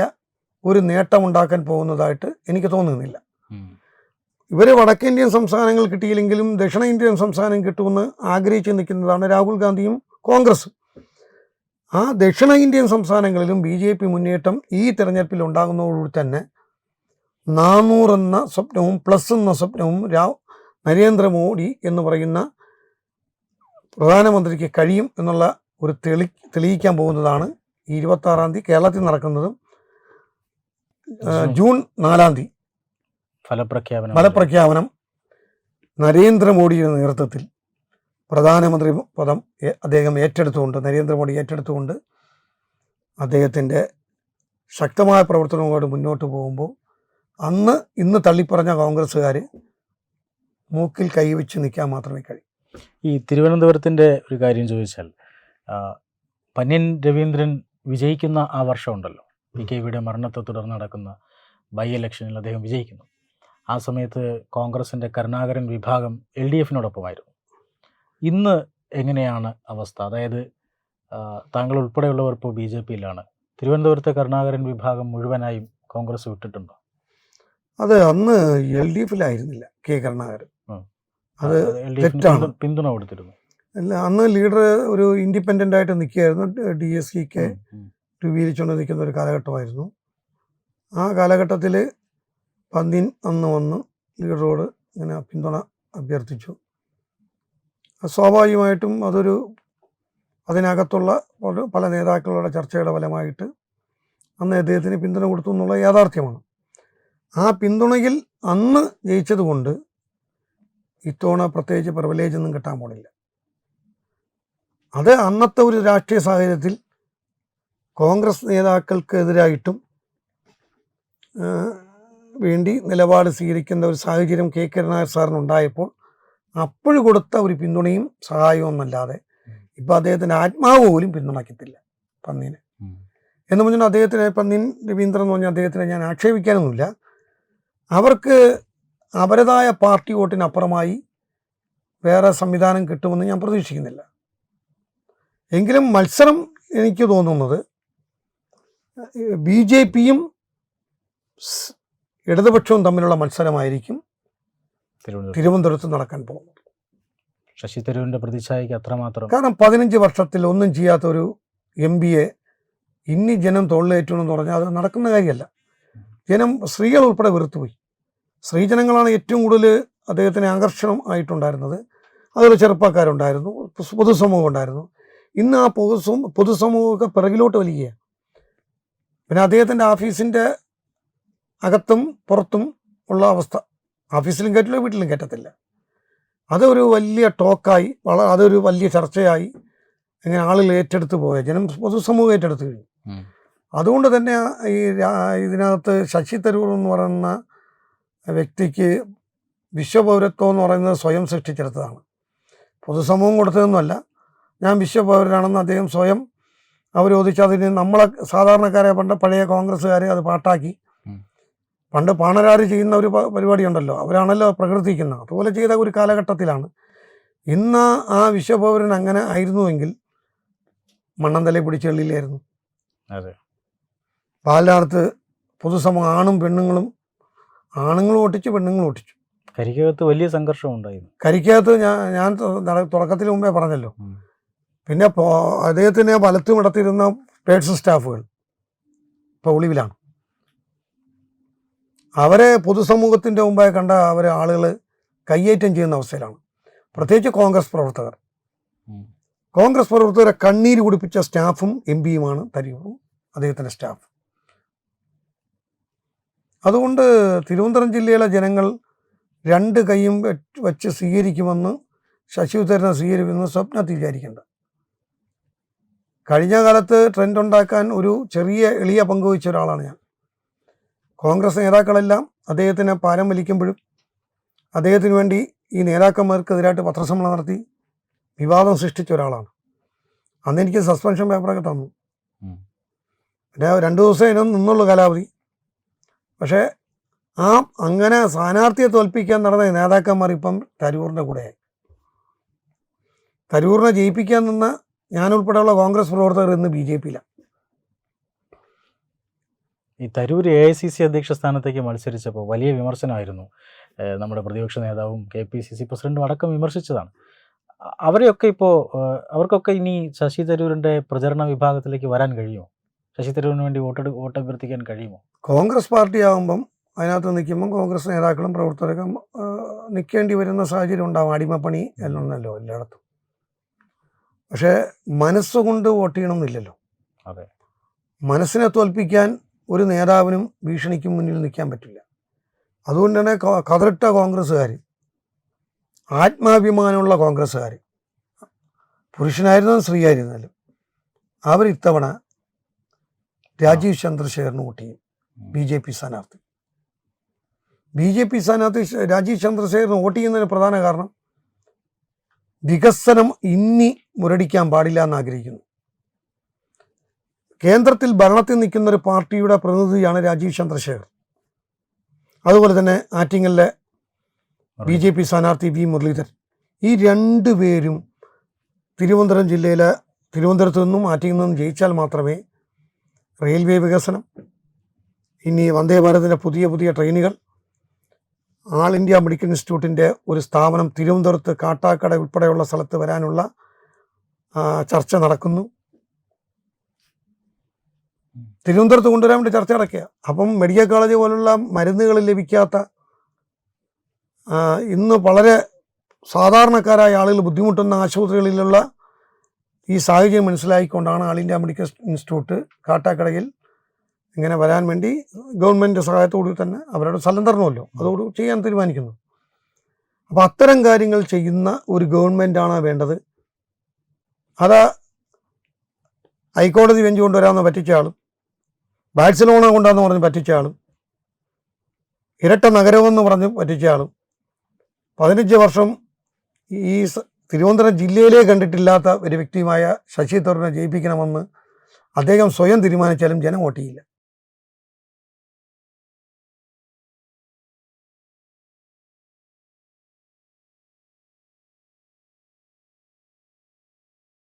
ഒരു നേട്ടമുണ്ടാക്കാൻ പോകുന്നതായിട്ട് എനിക്ക് തോന്നുന്നില്ല. ഇവർ വടക്കേന്ത്യൻ സംസ്ഥാനങ്ങൾ കിട്ടിയില്ലെങ്കിലും ദക്ഷിണേന്ത്യൻ സംസ്ഥാനം കിട്ടുമെന്ന് ആഗ്രഹിച്ച് നിൽക്കുന്നതാണ് രാഹുൽ ഗാന്ധിയും കോൺഗ്രസും ആ ദക്ഷിണ ഇന്ത്യൻ സംസ്ഥാനങ്ങളിലും ബി ജെ പി മുന്നേറ്റം ഈ തെരഞ്ഞെടുപ്പിൽ ഉണ്ടാകുന്നതോടുകൂടി തന്നെ നാനൂറെന്ന സ്വപ്നവും പ്ലസ് എന്ന സ്വപ്നവും രാ നരേന്ദ്രമോദി എന്ന് പറയുന്ന പ്രധാനമന്ത്രിക്ക് കഴിയും എന്നുള്ള ഒരു തെളി തെളിയിക്കാൻ പോകുന്നതാണ് ഈ ഇരുപത്താറാം തീയതി കേരളത്തിൽ നടക്കുന്നതും ജൂൺ നാലാം തീയതി. ഫലപ്രഖ്യാപനം ഫലപ്രഖ്യാപനം നരേന്ദ്രമോദിയുടെ നേതൃത്വത്തിൽ പ്രധാനമന്ത്രി പദം അദ്ദേഹം ഏറ്റെടുത്തുകൊണ്ട് നരേന്ദ്രമോദി ഏറ്റെടുത്തുകൊണ്ട് അദ്ദേഹത്തിന്റെ ശക്തമായ പ്രവർത്തനവുമായിട്ട് മുന്നോട്ട് പോകുമ്പോൾ അന്ന് ഇന്ന് തള്ളിപ്പറഞ്ഞ കോൺഗ്രസ്സുകാർ മൂക്കിൽ കൈവച്ച് നിൽക്കാൻ മാത്രമേ കഴിയൂ. ഈ തിരുവനന്തപുരത്തിന്റെ ഒരു കാര്യം ചോദിച്ചാൽ പന്യൻ രവീന്ദ്രൻ വിജയിക്കുന്ന ആ വർഷം ഉണ്ടല്ലോ. പി കെ വിയുടെ മരണത്തെ തുടർന്ന് നടക്കുന്ന ബൈ ഇലക്ഷനിൽ അദ്ദേഹം വിജയിക്കുന്നു. ആ സമയത്ത് കോൺഗ്രസിന്റെ കരുണാകരൻ വിഭാഗം എൽ ഡി എഫിനോടൊപ്പമായിരുന്നു. ഇന്ന് എങ്ങനെയാണ് അവസ്ഥ? അതായത് താങ്കൾ ഉൾപ്പെടെയുള്ളവർ ഇപ്പോൾ ബി ജെ പിയിലാണ്. തിരുവനന്തപുരത്തെ കരുണാകരൻ വിഭാഗം മുഴുവനായും കോൺഗ്രസ് വിട്ടിട്ടുണ്ടോ? അത് അന്ന് എൽ ഡി എഫിലായിരുന്നില്ല കെ കരുണാകരൻ. അത് തെറ്റാണ്. പിന്തുണ കൊടുത്തിരുന്നു. അല്ല അന്ന് ലീഡർ ഒരു ഇൻഡിപെൻഡന്റ് ആയിട്ട് നിൽക്കുകയായിരുന്നു ഡി എസ് സിക്ക്. രൂപീകരിച്ചുകൊണ്ട് നിൽക്കുന്ന ഒരു കാലഘട്ടമായിരുന്നു. ആ കാലഘട്ടത്തിൽ പന്തിൻ അന്ന് വന്ന് ലീഡറോട് ഇങ്ങനെ പിന്തുണ അഭ്യർത്ഥിച്ചു. സ്വാഭാവികമായിട്ടും അതൊരു അതിനകത്തുള്ള പല നേതാക്കളുടെ ചർച്ചയുടെ ഫലമായിട്ട് അന്ന് അദ്ദേഹത്തിന് പിന്തുണ കൊടുത്തു എന്നുള്ള യാഥാർത്ഥ്യമാണ്. ആ പിന്തുണയിൽ അന്ന് ജയിച്ചതുകൊണ്ട് ഇത്തവണ പ്രത്യേകിച്ച് പ്രിവിലേജ് ഒന്നും കിട്ടാൻ പോണില്ല. അത് അന്നത്തെ ഒരു രാഷ്ട്രീയ സാഹചര്യത്തിൽ കോൺഗ്രസ് നേതാക്കൾക്കെതിരായിട്ടും വേണ്ടി നിലപാട് സ്വീകരിക്കുന്ന ഒരു സാഹചര്യം കെ. കരുണാകർ സാറിനുണ്ടായപ്പോൾ അപ്പോഴും കൊടുത്ത ഒരു പിന്തുണയും സഹായവും എന്നല്ലാതെ ഇപ്പം അദ്ദേഹത്തിന്റെ ആത്മാവ് പോലും പിന്തുണയ്ക്കത്തില്ല പന്നീനെ. എന്ന് പറഞ്ഞാൽ അദ്ദേഹത്തിന് പന്നീൻ രവീന്ദ്രൻ എന്ന് പറഞ്ഞാൽ അദ്ദേഹത്തിനെ ഞാൻ ആക്ഷേപിക്കാനൊന്നുമില്ല. അവർക്ക് അവരതായ പാർട്ടി വോട്ടിനപ്പുറമായി വേറെ സംവിധാനം കിട്ടുമെന്ന് ഞാൻ പ്രതീക്ഷിക്കുന്നില്ല. എങ്കിലും മത്സരം എനിക്ക് തോന്നുന്നത് ബി ജെ പിയും ഇടതുപക്ഷവും തമ്മിലുള്ള മത്സരമായിരിക്കും തിരുവനന്തപുരം. തിരുവനന്തപുരത്ത് നടക്കാൻ പോകുന്നത്. ശശി തരൂരിന്റെ പ്രതിച്ഛായക്ക് അത്രമാത്രം കാരണം പതിനഞ്ച് വർഷത്തിൽ ഒന്നും ചെയ്യാത്ത ഒരു എം പിയെ ഇനി ജനം തൊഴിലേറ്റണമെന്ന് പറഞ്ഞാൽ അത് നടക്കുന്ന കാര്യമല്ല. ജനം സ്ത്രീകൾ ഉൾപ്പെടെ വെറുത്തുപോയി. സ്ത്രീജനങ്ങളാണ് ഏറ്റവും കൂടുതൽ അദ്ദേഹത്തിന് ആകർഷണം ആയിട്ടുണ്ടായിരുന്നത്. അതുപോലെ ചെറുപ്പക്കാരുണ്ടായിരുന്നു. പൊതുസമൂഹം ഉണ്ടായിരുന്നു. ഇന്ന് ആ പൊതുസമൂഹം പൊതുസമൂഹമൊക്കെ പിറകിലോട്ട് വലിയ പിന്നെ അദ്ദേഹത്തിന്റെ ഓഫീസിന്റെ അകത്തും പുറത്തും ഉള്ള അവസ്ഥ. ഓഫീസിലും കയറ്റില്ല വീട്ടിലും കയറ്റത്തില്ല. അതൊരു വലിയ ടോക്കായി വള അതൊരു വലിയ ചർച്ചയായി ഇങ്ങനെ ആളുകൾ ഏറ്റെടുത്ത് പോയ. ജനം പൊതുസമൂഹം ഏറ്റെടുത്ത് കഴിഞ്ഞു. അതുകൊണ്ട് തന്നെ ഈ ഇതിനകത്ത് ശശി തരൂർ എന്ന് പറയുന്ന വ്യക്തിക്ക് വിശ്വപൗരത്വം എന്ന് പറയുന്നത് സ്വയം സൃഷ്ടിച്ചെടുത്തതാണ്. പൊതുസമൂഹം കൊടുത്തതൊന്നുമല്ല. ഞാൻ വിശ്വപൗരനാണെന്ന് അദ്ദേഹം സ്വയം അവരോധിച്ച് അതിന് നമ്മളെ സാധാരണക്കാരെ പണ്ട് പഴയ കോൺഗ്രസ്സുകാരെ അത് പാട്ടാക്കി. പണ്ട് പാണരാർ ചെയ്യുന്ന ഒരു പരിപാടിയുണ്ടല്ലോ അവരാണല്ലോ പ്രകൃതിക്കുന്നത് അതുപോലെ ചെയ്ത ഒരു കാലഘട്ടത്തിലാണ്. ഇന്ന് ആ വിശ്വപൗരൻ അങ്ങനെ ആയിരുന്നുവെങ്കിൽ മണ്ണന്തല പിടിച്ചെള്ളിയിലായിരുന്നു അതെ. പാലാർത്ത് പൊതുസമൂഹം ആണും പെണ്ണുങ്ങളും ആണുങ്ങളും ഒട്ടിച്ചു പെണ്ണുങ്ങളും ഒട്ടിച്ചു. കരിക്കകത്ത് വലിയ സംഘർഷം ഉണ്ടായിരുന്നു. കരിക്കകത്ത് ഞാൻ ഞാൻ തുടക്കത്തിന് മുമ്പേ പറഞ്ഞല്ലോ. പിന്നെ അദ്ദേഹത്തിന് വലത്തും ഇടത്തിരുന്ന പേഴ്സൺ സ്റ്റാഫുകൾ ഇപ്പോൾ ഒളിവിലാണ്. അവരെ പൊതുസമൂഹത്തിന്റെ മുമ്പായി കണ്ട അവരെ ആളുകൾ കയ്യേറ്റം ചെയ്യുന്ന അവസ്ഥയിലാണ്. പ്രത്യേകിച്ച് കോൺഗ്രസ് പ്രവർത്തകർ. കോൺഗ്രസ് പ്രവർത്തകരെ കണ്ണീര് കുടിപ്പിച്ച സ്റ്റാഫും എം പിയുമാണ് തരൂറും അദ്ദേഹത്തിന്റെ സ്റ്റാഫ്. അതുകൊണ്ട് തിരുവനന്തപുരം ജില്ലയിലെ ജനങ്ങൾ രണ്ട് കൈയും വെച്ച് സ്വീകരിക്കുമെന്ന് ശശി ഉത്തരനെ സ്വീകരിക്കുമെന്ന് സ്വപ്നത്തിൽ വിചാരിക്കേണ്ട. കഴിഞ്ഞ കാലത്ത് ട്രെൻഡ് ഉണ്ടാക്കാൻ ഒരു ചെറിയ എളിയ പങ്ക് വഹിച്ച ഒരാളാണ് ഞാൻ. കോൺഗ്രസ് നേതാക്കളെല്ലാം അദ്ദേഹത്തിനെ പാരം വലിക്കുമ്പോഴും അദ്ദേഹത്തിന് വേണ്ടി ഈ നേതാക്കന്മാർക്കെതിരായിട്ട് പത്രസമ്മേളനം നടത്തി വിവാദം സൃഷ്ടിച്ച ഒരാളാണ്. അന്ന് എനിക്ക് സസ്പെൻഷൻ പേപ്പറൊക്കെ തന്നു. പിന്നെ രണ്ടു ദിവസം അതിനൊന്നും നിന്നുള്ളൂ കാലാവധി. പക്ഷേ ആ അങ്ങനെ സ്ഥാനാർത്ഥിയെ തോൽപ്പിക്കാൻ നടന്ന നേതാക്കന്മാർ ഇപ്പം തരൂറിന്റെ കൂടെയായി. തരൂറിനെ ജയിപ്പിക്കാൻ നിന്ന ഞാനുൾപ്പെടെയുള്ള കോൺഗ്രസ് പ്രവർത്തകർ ഇന്ന് ബി ജെ പിയിലാണ്. ഈ Tharoor A I C C അധ്യക്ഷ സ്ഥാനത്തേക്ക് മത്സരിച്ചപ്പോൾ വലിയ വിമർശനമായിരുന്നു. നമ്മുടെ പ്രതിപക്ഷ നേതാവും കെ പി സി സി പ്രസിഡന്റും അടക്കം വിമർശിച്ചതാണ്. അവരെയൊക്കെ ഇപ്പോൾ അവർക്കൊക്കെ ഇനി ശശി തരൂരിന്റെ പ്രചരണ വിഭാഗത്തിലേക്ക് വരാൻ കഴിയുമോ? ശശി തരൂരിന് വേണ്ടി വോട്ടെടു വോട്ട് അഭ്യർത്ഥിക്കാൻ കഴിയുമോ? കോൺഗ്രസ് പാർട്ടി ആകുമ്പം അതിനകത്ത് നിൽക്കുമ്പം കോൺഗ്രസ് നേതാക്കളും പ്രവർത്തകരും നിൽക്കേണ്ടി വരുന്ന സാഹചര്യം ഉണ്ടാവും. അടിമപ്പണി എന്നുണ്ടല്ലോ എല്ലായിടത്തും. പക്ഷേ മനസ്സുകൊണ്ട് വോട്ട് ചെയ്യണമെന്നില്ലല്ലോ. അതെ. മനസ്സിനെ തോൽപ്പിക്കാൻ ഒരു നേതാവിനും ഭീഷണിക്കും മുന്നിൽ നിൽക്കാൻ പറ്റില്ല. അതുകൊണ്ട് തന്നെ ക- കതറിട്ട കോൺഗ്രസ്സുകാർ ആത്മാഭിമാനമുള്ള കോൺഗ്രസ്സുകാർ പുരുഷനായിരുന്നാലും സ്ത്രീയായിരുന്നാലും അവർ ഇത്തവണ രാജീവ് ചന്ദ്രശേഖറിന് വോട്ട് ചെയ്യും. ബി ജെ പി സ്ഥാനാർത്ഥി. ബി ജെ പി സ്ഥാനാർത്ഥി രാജീവ് ചന്ദ്രശേഖറിന് വോട്ട് ചെയ്യുന്നതിന് പ്രധാന കാരണം വികസനം ഇന്നി മുരടിക്കാൻ പാടില്ല എന്ന് ആഗ്രഹിക്കുന്നു കേന്ദ്രത്തിൽ ഭരണത്തിൽ നിൽക്കുന്ന ഒരു പാർട്ടിയുടെ പ്രതിനിധിയാണ് രാജീവ് ചന്ദ്രശേഖർ. അതുപോലെ തന്നെ ആറ്റിങ്ങലിലെ ബി ജെ പി സ്ഥാനാർത്ഥി വി മുരളീധരൻ. ഈ രണ്ടു പേരും തിരുവനന്തപുരം ജില്ലയിലെ തിരുവനന്തപുരത്ത് നിന്നും ആറ്റിങ്ങിൽ നിന്നും ജയിച്ചാൽ മാത്രമേ റെയിൽവേ വികസനം ഇനി വന്ദേ ഭാരതിന്റെ പുതിയ പുതിയ ട്രെയിനുകൾ ആൾ ഇന്ത്യ മെഡിക്കൽ ഇൻസ്റ്റിറ്റ്യൂട്ടിന്റെ ഒരു സ്ഥാപനം തിരുവനന്തപുരത്ത് കാട്ടാക്കട ഉൾപ്പെടെയുള്ള സ്ഥലത്ത് വരാനുള്ള ചർച്ച നടക്കുന്നു. തിരുവനന്തപുരത്ത് കൊണ്ടുവരാൻ വേണ്ടി ചർച്ച നടക്കുക. അപ്പം മെഡിക്കൽ കോളേജ് പോലുള്ള മരുന്നുകൾ ലഭിക്കാത്ത ഇന്ന് വളരെ സാധാരണക്കാരായ ആളുകൾ ബുദ്ധിമുട്ടുന്ന ആശുപത്രികളിലുള്ള ഈ സാഹചര്യം മനസ്സിലാക്കിക്കൊണ്ടാണ് ആൾ ഇന്ത്യ മെഡിക്കൽ ഇൻസ്റ്റിറ്റ്യൂട്ട് കാട്ടാക്കടയിൽ ഇങ്ങനെ വരാൻ വേണ്ടി ഗവൺമെന്റ് സഹായത്തോടു തന്നെ അവരുടെ സ്ഥലം തരണമല്ലോ. അതോട് ചെയ്യാൻ തീരുമാനിക്കുന്നു. അപ്പോൾ അത്തരം കാര്യങ്ങൾ ചെയ്യുന്ന ഒരു ഗവൺമെന്റാണ് വേണ്ടത്. അത് ഹൈക്കോടതി ബെഞ്ച് കൊണ്ടുവരാമെന്ന് പറ്റിച്ച ആളും ബാഴ്സലോണ കൊണ്ടാന്ന് പറഞ്ഞ് പറ്റിച്ച ആളും ഇരട്ട നഗരമെന്ന് പറഞ്ഞ് പറ്റിച്ച ആളും പതിനഞ്ച് വർഷം ഈ തിരുവനന്തപുരം ജില്ലയിലേ കണ്ടിട്ടില്ലാത്ത ഒരു വ്യക്തിയുമായ ശശി തരൂരിനെ ജയിപ്പിക്കണമെന്ന് അദ്ദേഹം സ്വയം തീരുമാനിച്ചാലും ജനം വോട്ട് ചെയ്യില്ല.